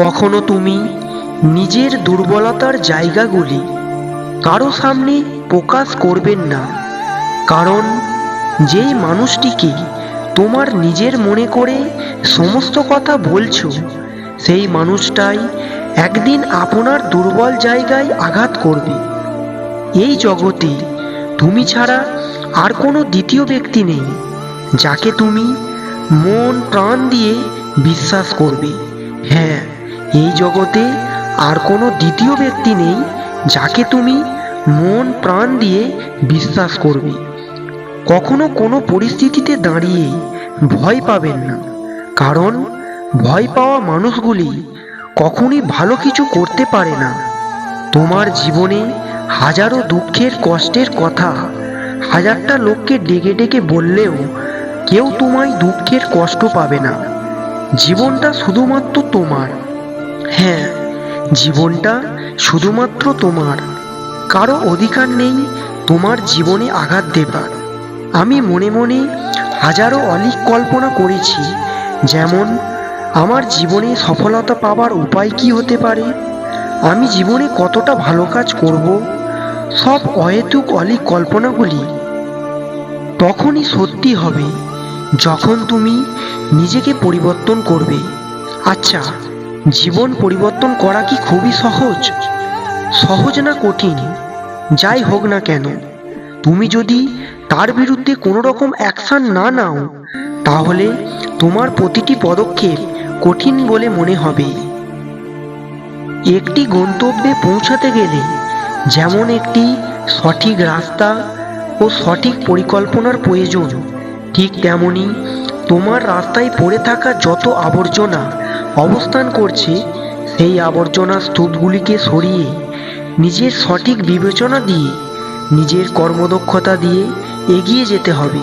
কখনো তুমি নিজের দুর্বলতার জায়গাগুলি কারও সামনে প্রকাশ করবেন না। কারণ যেই মানুষটিকে তোমার নিজের মনে করে সমস্ত কথা বলছো, সেই মানুষটাই একদিন আপনার দুর্বল জায়গায় আঘাত করবে। এই জগতে তুমি ছাড়া আর কোনো দ্বিতীয় ব্যক্তি নেই, যাকে তুমি মন প্রাণ দিয়ে বিশ্বাস করবে। হ্যাঁ এই জগতে আর কোনো দ্বিতীয় ব্যক্তি নেই যাকে তুমি মন প্রাণ দিয়ে বিশ্বাস করবে। কখনো কোনো পরিস্থিতিতে দাঁড়িয়ে ভয় পাবেন না, কারণ ভয় পাওয়া মানুষগুলি কখনই ভালো কিছু করতে পারে না। তোমার জীবনে হাজারো দুঃখের, কষ্টের কথা হাজারটা লোককে ডেকে ডেকে বললেও কেউ তোমায় দুঃখের কষ্ট পাবে না। জীবনটা শুধুমাত্র তোমার। হ্যাঁ জীবনটা শুধুমাত্র তোমার। কারও অধিকার নেই তোমার জীবনে আঘাত দেবার। আমি মনে মনে হাজারো অলিক কল্পনা করেছি, যেমন আমার জীবনে সফলতা পাবার উপায় কি হতে পারে, আমি জীবনে কতটা ভালো কাজ করব, সব অহেতুক অলিক কল্পনাগুলি তখনই সত্যি হবে, যখন তুমি নিজেকে পরিবর্তন করবে। আচ্ছা জীবন পরিবর্তন করা কি খুবই সহজ? সহজ না কঠিন? যাই হোক না কেন, তুমি যদি তার বিরুদ্ধে কোনো রকম অ্যাকশন না নাও, তাহলে তোমার প্রতিটি পদক্ষেপ কঠিন বলে মনে হবে। একটি গন্তব্যে পৌঁছাতে গেলে যেমন একটি সঠিক রাস্তা ও সঠিক পরিকল্পনার প্রয়োজন, ঠিক তেমনি তোমার রাস্তায় পড়ে থাকা যত আবর্জনা অবস্থান করছে সেই আবর্জনা স্তূপগুলিকে সরিয়ে নিজের সঠিক বিবেচনা দিয়ে, নিজের কর্মদক্ষতা দিয়ে এগিয়ে যেতে হবে।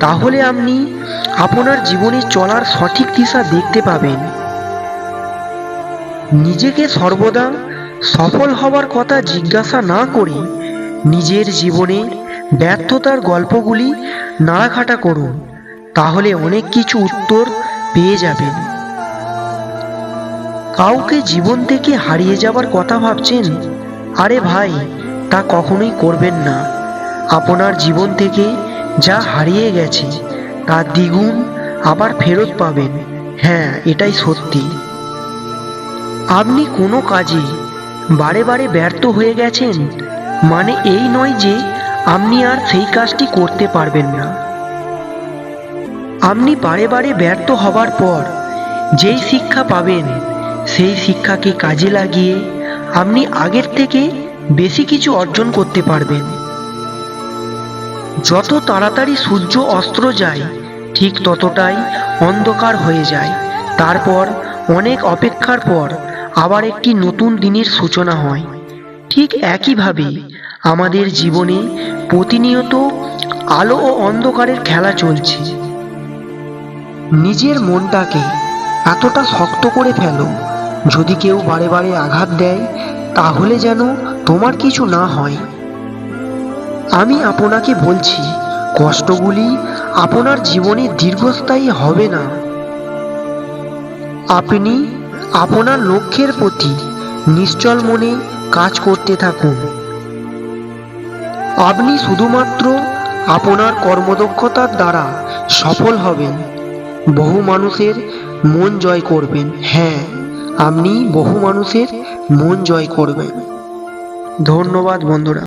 তাহলে আপনি আপনার জীবনে চলার সঠিক দিশা দেখতে পাবেন। নিজেকে সর্বদা সফল হওয়ার কথা জিজ্ঞাসা না করে নিজের জীবনে ব্যর্থতার গল্পগুলি নাড়াঘাটা করুন, তাহলে অনেক কিছু উত্তর পেয়ে যাবেন। কাউকে জীবন থেকে হারিয়ে যাবার কথা ভাবছেন? আরে ভাই, তা কখনোই করবেন না। আপনার জীবন থেকে যা হারিয়ে গেছে তার দ্বিগুণ আবার ফেরত পাবেন। হ্যাঁ এটাই সত্যি। আপনি কোনো কাজে বারে বারে ব্যর্থ হয়ে গেছেন? মানে এই নয় যে আপনি আর সেই কাজটি করতে পারবেন না। আপনি বারে বারে ব্যর্থ হবার পর যেই শিক্ষা পাবেন সেই শিক্ষাকে কাজে লাগিয়ে আপনি আগের থেকে বেশি কিছু অর্জন করতে পারবেন। যত তাড়াতাড়ি সূর্য অস্ত্র যায়, ঠিক ততটাই অন্ধকার হয়ে যায়। তারপর, অনেক অপেক্ষার পর আবার একটি নতুন দিনের সূচনা হয়। ঠিক একইভাবে আমাদের জীবনে প্রতিনিয়ত আলো ও অন্ধকারের খেলা চলছে। নিজের মনটাকে এতটা শক্ত করে ফেলো যদি কেউ বারে বারে আঘাত দেয়, তাহলে যেন তোমার কিছু না হয়। আমি আপনাকে বলছি, কষ্টগুলি আপনার জীবনে দীর্ঘস্থায়ী হবে না। আপনি আপনার লক্ষ্যের প্রতি নিশ্চল মনে কাজ করতে থাকুন। আপনি শুধুমাত্র আপনার কর্মদক্ষতার দ্বারা সফল হবেন। বহু মানুষের মন জয় করবেন হ্যাঁ। আপনি বহু মানুষের মন জয় করবেন। ধন্যবাদ বন্ধুরা।